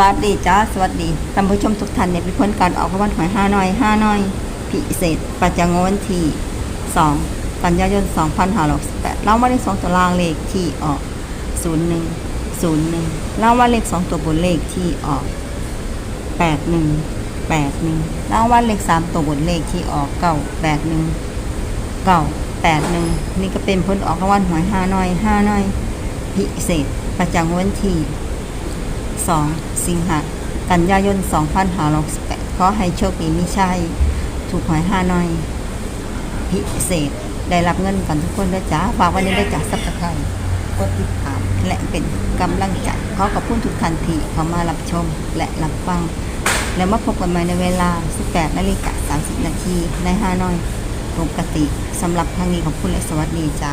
วัสดีจ้าสวัสดีท่านผู้ชมทุกท่านเนี่ยเป็นผลการออกรางวัลหวยห้าน้อยห้าน้อยพิเศษ ประจงวันที่สองกันยายน2568รางวัลเลขสองตัวล่างเลขที่ออก01 01รางวัลเลขสองตัวบนเลขที่ออก81 81รางวัลเลขสามตัวบนเลขที่ออกเก้า81เก้าแปดหนึ่งนี่ก็เป็นผลออกรางวัลหวยห้าน้อยห้าน้อยพิเศษประจำวันที่ สองสิงหากันยายนสองพันห้าร้อยแปดขอให้โชคดีมิใช่ถูกหวยห้าน้อย พิเศษได้รับเงินกันทุกคนด้วยจ้าฝากไวันนี้ได้จากสับตะไคร้กดติดตามและเป็นกำลังใจขอขอบคุณทุกท่านทีเข้ามารับชมและรับฟัง แล้วมาพบกันใหม่ในเวลา 18นาฬิกา30 นาทีในห้าน้อยปกติสำหรับทางนี้ขอบคุณและสวัสดีจ้า